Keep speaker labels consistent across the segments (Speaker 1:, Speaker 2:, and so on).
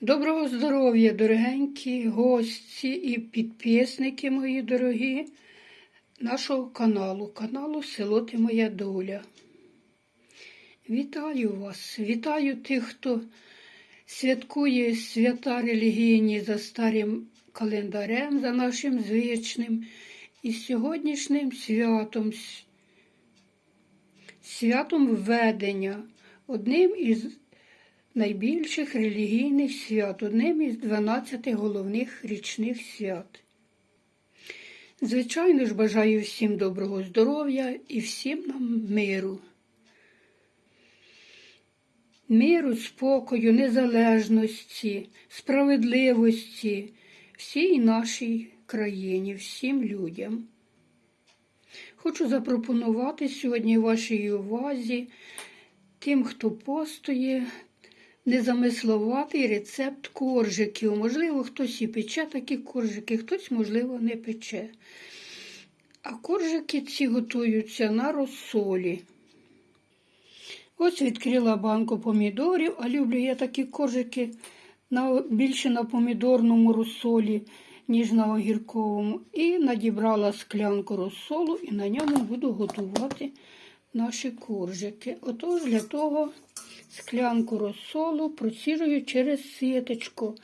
Speaker 1: Доброго здоров'я, дорогенькі гості і підписники мої дорогі нашого каналу, каналу Село Ти Моя Доля. Вітаю вас, вітаю тих, хто святкує свята релігійні за старим календарем, за нашим звичним і сьогоднішнім святом, святом введення, одним із найбільших релігійних свят, одним із 12 головних річних свят. Звичайно ж, бажаю всім доброго здоров'я і всім нам миру. Миру, спокою, незалежності, справедливості всій нашій країні, всім людям. Хочу запропонувати сьогодні вашій увазі тим, хто постоє, незамисловатий рецепт коржиків. Можливо, хтось і пече такі коржики, хтось, можливо, не пече. А коржики ці готуються на розсолі. Ось відкрила банку помідорів, а люблю я такі коржики на, більше на помідорному розсолі, ніж на огірковому. І надібрала склянку розсолу і на ньому буду готувати наші коржики. Отож, для того склянку розсолу проціжую через ситочку.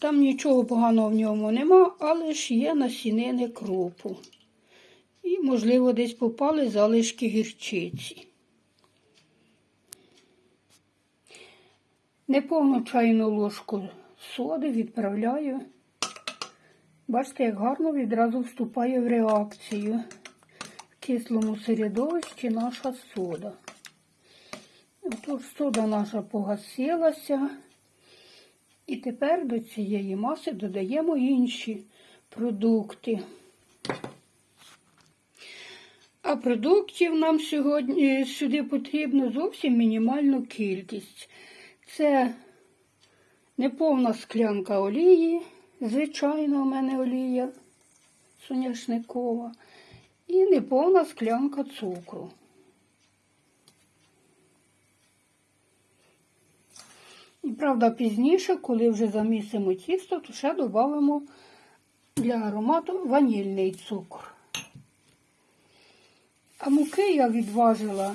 Speaker 1: Там нічого поганого в ньому нема, але ж є насінини кропу. І, можливо, десь попали залишки гірчиці. Неповну чайну ложку соди відправляю. Бачите, як гарно відразу вступає в реакцію. В кислому середовищі наша сода. Отож, сода наша погасилася. І тепер до цієї маси додаємо інші продукти. А продуктів нам сьогодні сюди потрібно зовсім мінімальну кількість. Це неповна склянка олії, звичайна у мене олія соняшникова, і неповна склянка цукру. І правда, пізніше, коли вже замісимо тісто, то ще додамо для аромату ванільний цукор. А муки я відважила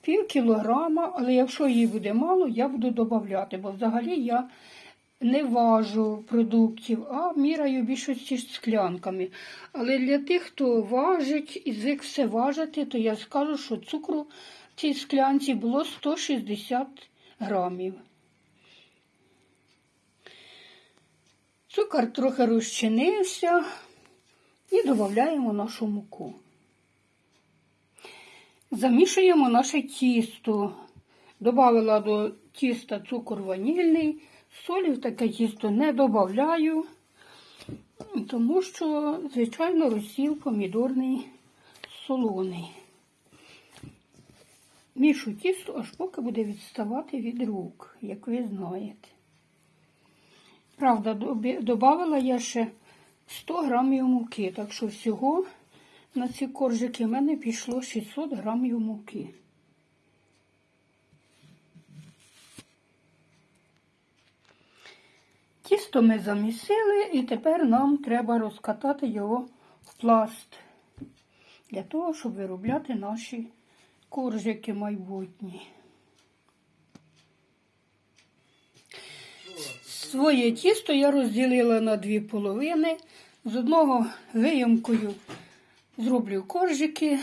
Speaker 1: пів кілограма, але якщо її буде мало, я буду додати, бо взагалі я не важу продуктів, а міряю більшості склянками. Але для тих, хто важить і звик все важити, то я скажу, що цукру в цій склянці було 160 грамів. Цукор трохи розчинився і додаємо нашу муку. Замішуємо наше тісто. Добавила до тіста цукор ванільний, солі в таке тісто не додаю, тому що, звичайно, розсіл помідорний солоний. Мішу тісто, аж поки буде відставати від рук, як ви знаєте. Правда, додавала я ще 100 грамів муки, так що всього на ці коржики в мене пішло 600 грамів муки. Тісто ми замісили і тепер нам треба розкатати його в пласт для того, щоб виробляти наші коржики майбутні. Своє тісто я розділила на дві половини. З одного виямкою зроблю коржики,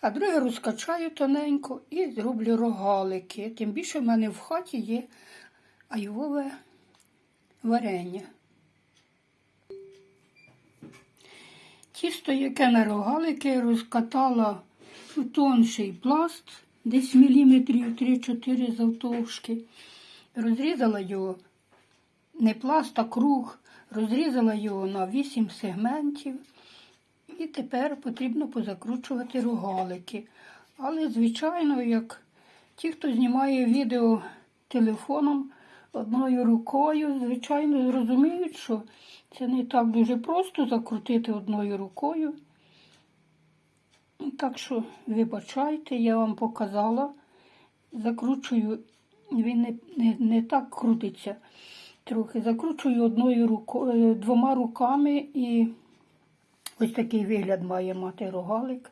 Speaker 1: а друге розкачаю тоненько і зроблю рогалики. Тим більше в мене в хаті є айвове варення. Тісто, яке на рогалики, розкатала тонший пласт, десь міліметрів 3-4 завтовшки. Розрізала його не пласт, а круг, розрізала його на 8 сегментів. І тепер потрібно позакручувати рогалики. Але, звичайно, як ті, хто знімає відео телефоном одною рукою, звичайно, зрозуміють, що це не так дуже просто закрутити одною рукою. Так що, вибачайте, я вам показала, закручую він не, не, не так крутиться. Трохи закручую одною рукою, двома руками і ось такий вигляд має мати рогалик.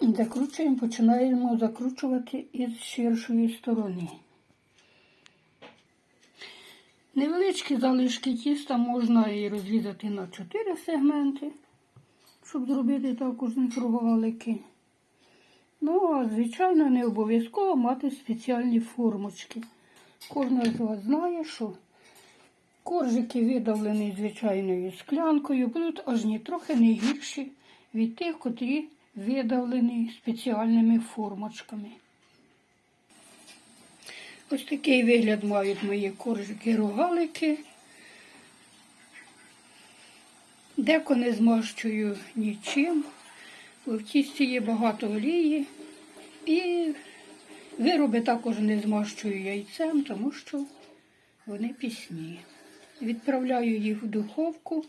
Speaker 1: Закручуємо, починаємо закручувати із ширшої сторони. Невеличкі залишки тіста можна і розрізати на 4 сегменти, щоб зробити також з них рогалики. Ну, а звичайно, не обов'язково мати спеціальні формочки. Кожен з вас знає, що коржики видавлені звичайною склянкою, будуть аж ні трохи не гірші від тих, котрі видавлені спеціальними формочками. Ось такий вигляд мають мої коржики-рогалики. Деко не змащую нічим, бо в тісті є багато олії. І вироби також не змащую яйцем, тому що вони пісні. Відправляю їх в духовку.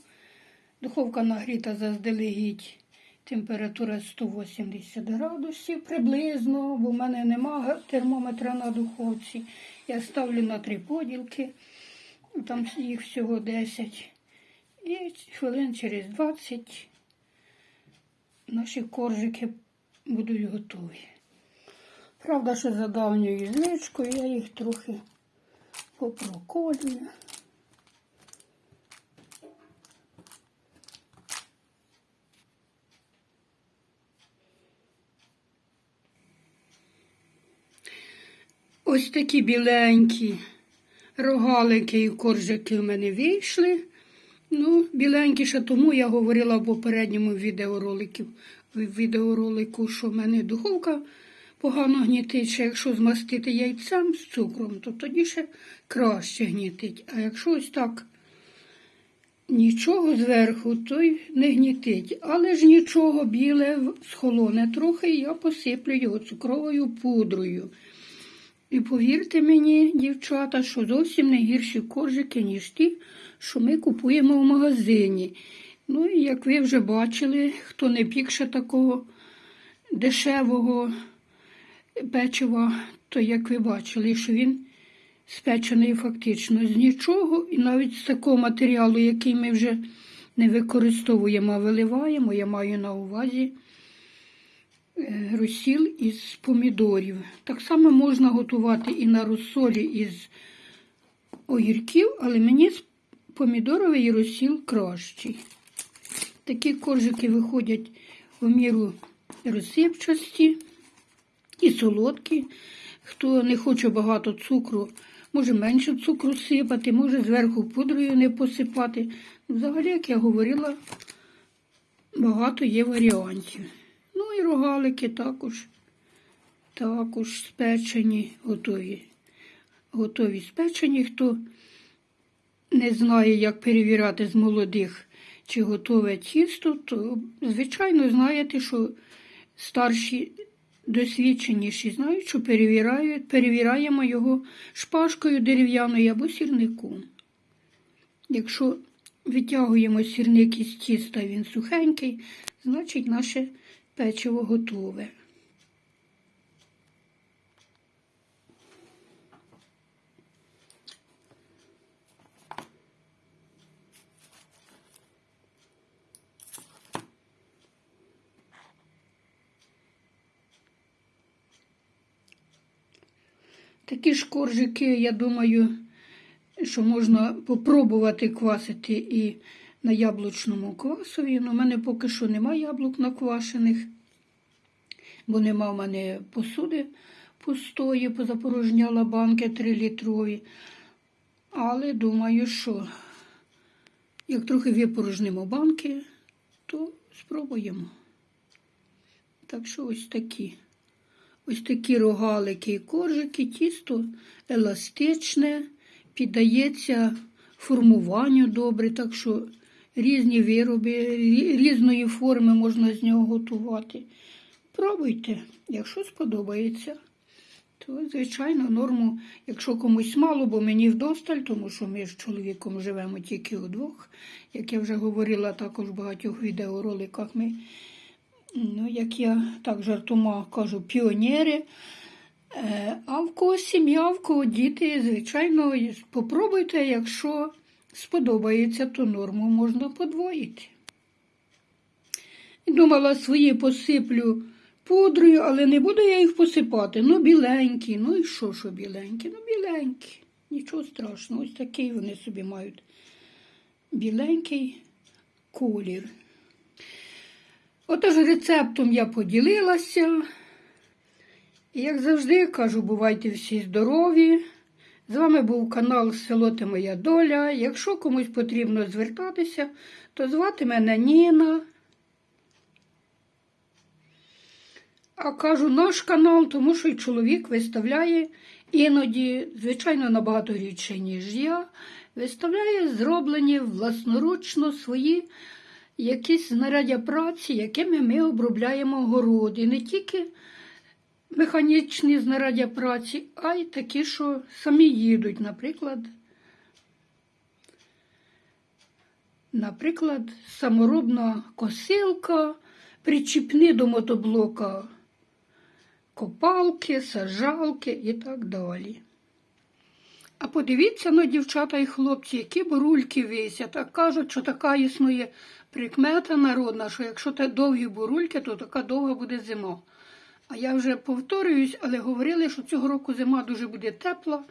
Speaker 1: Духовка нагріта заздалегідь. Температура 180 градусів приблизно, бо в мене нема термометра на духовці. Я ставлю на три поділки, там їх всього 10. І хвилин через 20 наші коржики будуть готові. Правда, що за давньою звичкою я їх трохи попроколюю. Ось такі біленькі рогалики і коржики в мене вийшли. Ну, біленькі ще тому я говорила в попередньому відеоролику, відеоролику, що в мене духовка погано гнітить, що якщо змастити яйцем з цукром, то тоді ще краще гнітить. А якщо ось так нічого зверху, то й не гнітить. Але ж нічого біле схолоне трохи, і я посиплю його цукровою пудрою. І повірте мені, дівчата, що зовсім не гірші коржики, ніж ті, що ми купуємо в магазині. Ну, і як ви вже бачили, хто не пікше такого дешевого печива, то як ви бачили, що він спечений фактично з нічого, і навіть з такого матеріалу, який ми вже не використовуємо, а виливаємо, я маю на увазі е, розсіл із помідорів. Так само можна готувати і на розсолі із огірків, але мені помідоровий розсіл кращий. Такі коржики виходять в міру розсипчасті і солодкі. Хто не хоче багато цукру, може менше цукру сипати, може зверху пудрою не посипати. Взагалі, як я говорила, багато є варіантів. Ну і рогалики також, також спечені, готові. Готові спечені. Хто не знає, як перевіряти з молодих, чи готове тісто, то, звичайно, знаєте, що старші досвідченіші знають, що перевіряємо його шпажкою дерев'яною або сірником. Якщо витягуємо сірник із тіста, він сухенький, значить наше печиво готове. Такі ж коржики, я думаю, що можна попробувати квасити і на яблучному квасові. У мене поки що немає яблук наквашених, бо нема в мене посуди пустої, позапорожняла банки 3-літрові. Але думаю, що як трохи випорожнимо банки, то спробуємо. Так що ось такі. Ось такі рогалики і коржики, тісто еластичне, піддається формуванню добре, так що різні вироби, різної форми можна з нього готувати. Пробуйте, якщо сподобається, то, звичайно, норму, якщо комусь мало, бо мені вдосталь, тому що ми з чоловіком живемо тільки удвох. Як я вже говорила також в багатьох відеороликах, ми Ну, як я так жартома кажу, піонери. Е, А кого сім'я, в кого діти, звичайно, і попробуйте, якщо сподобається, то норму можна подвоїти. Думала, свої посиплю пудрою, але не буду я їх посипати. Ну, біленькі. Ну і що, що біленькі? Ну, біленькі. Нічого страшного. Ось такий вони собі мають біленький колір. Отож, рецептом я поділилася. І, як завжди, кажу, бувайте всі здорові. З вами був канал Село Ти Моя Доля. Якщо комусь потрібно звертатися, то звати мене Ніна. А кажу наш канал, тому що й чоловік виставляє іноді, звичайно, набагато рідше, ніж я, виставляє зроблені власноручно свої якісь знаряддя праці, якими ми обробляємо город. І не тільки механічні знаряддя праці, а й такі, що самі їдуть, наприклад. Наприклад, саморобна косилка, причіпні до мотоблока копалки, сажалки і так далі. А подивіться на дівчата і хлопці, які бурульки висять. А кажуть, що така існує прикмета народна, що якщо те довгі бурульки, то така довга буде зима. А я вже повторююсь, але говорили, що цього року зима дуже буде тепла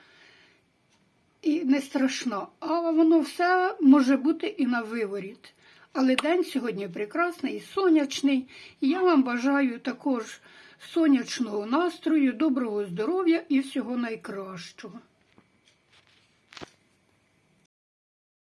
Speaker 1: і не страшна. А воно все може бути і на виворіт. Але день сьогодні прекрасний і сонячний. І я вам бажаю також сонячного настрою, доброго здоров'я і всього найкращого.